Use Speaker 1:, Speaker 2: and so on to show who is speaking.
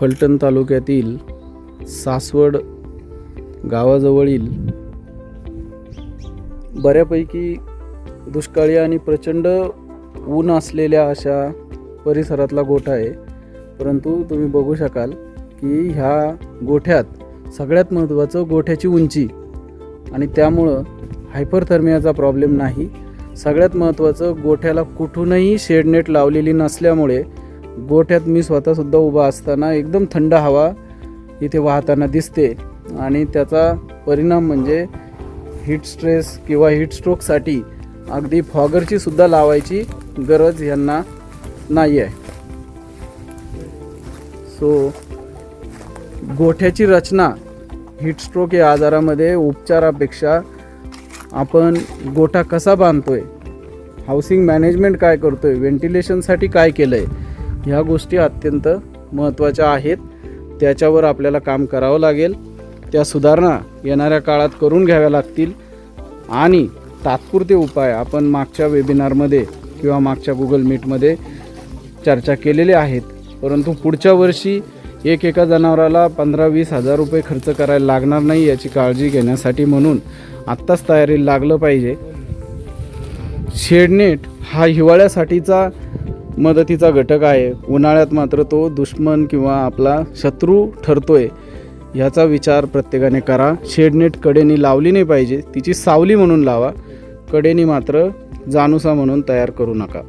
Speaker 1: फलटण तालुक्यातील सासवड गावाजवळील बऱ्यापैकी दुष्काळी आणि प्रचंड ऊन असलेल्या अशा परिसरातला गोठा आहे. परंतु तुम्ही बघू शकाल की ह्या गोठ्यात सगळ्यात महत्त्वाचं गोठ्याची उंची आणि त्यामुळं हायपरथर्मियाचा प्रॉब्लेम नाही. सगळ्यात महत्त्वाचं गोठ्याला कुठूनही शेडनेट लावलेली नसल्यामुळे गोठ्यात मी स्वतःसुद्धा उभा असताना एकदम थंड हवा इथे वाहताना दिसते. आणि त्याचा परिणाम म्हणजे हीट स्ट्रेस किंवा हीट स्ट्रोकसाठी अगदी फॉगरची सुद्धा लावायची गरज यांना नाही आहे. सो गोठ्याची रचना हीट स्ट्रोक या आजारामध्ये उपचारापेक्षा आपण गोठा कसा बांधतोय? हाऊसिंग मॅनेजमेंट काय करतोय? व्हेंटिलेशनसाठी काय केलं आहे ह्या गोष्टी अत्यंत महत्त्वाच्या आहेत. त्याच्यावर आपल्याला काम करावं लागेल. त्या सुधारणा येणाऱ्या काळात करून घ्याव्या लागतील. आणि तात्पुरते उपाय आपण मागच्या वेबिनारमध्ये किंवा मागच्या गुगल मीटमध्ये चर्चा केलेले आहेत. परंतु पुढच्या वर्षी एक एका जनावराला पंधरा वीस हजार रुपये खर्च करायला लागणार नाही याची काळजी घेण्यासाठी म्हणून आत्ताच तयारीला लागलं पाहिजे. शेडनेट हा हिवाळ्यासाठीचा मदतीचा घटक आहे. उन्हाळ्यात मात्र तो दुश्मन किंवा आपला शत्रू ठरतोय. ह्याचा विचार प्रत्येकाने करा. शेडनेट कडेनी लावली नाही पाहिजे. तिची सावली म्हणून लावा. कडेनी मात्र जानुसा म्हणून तयार करू नका.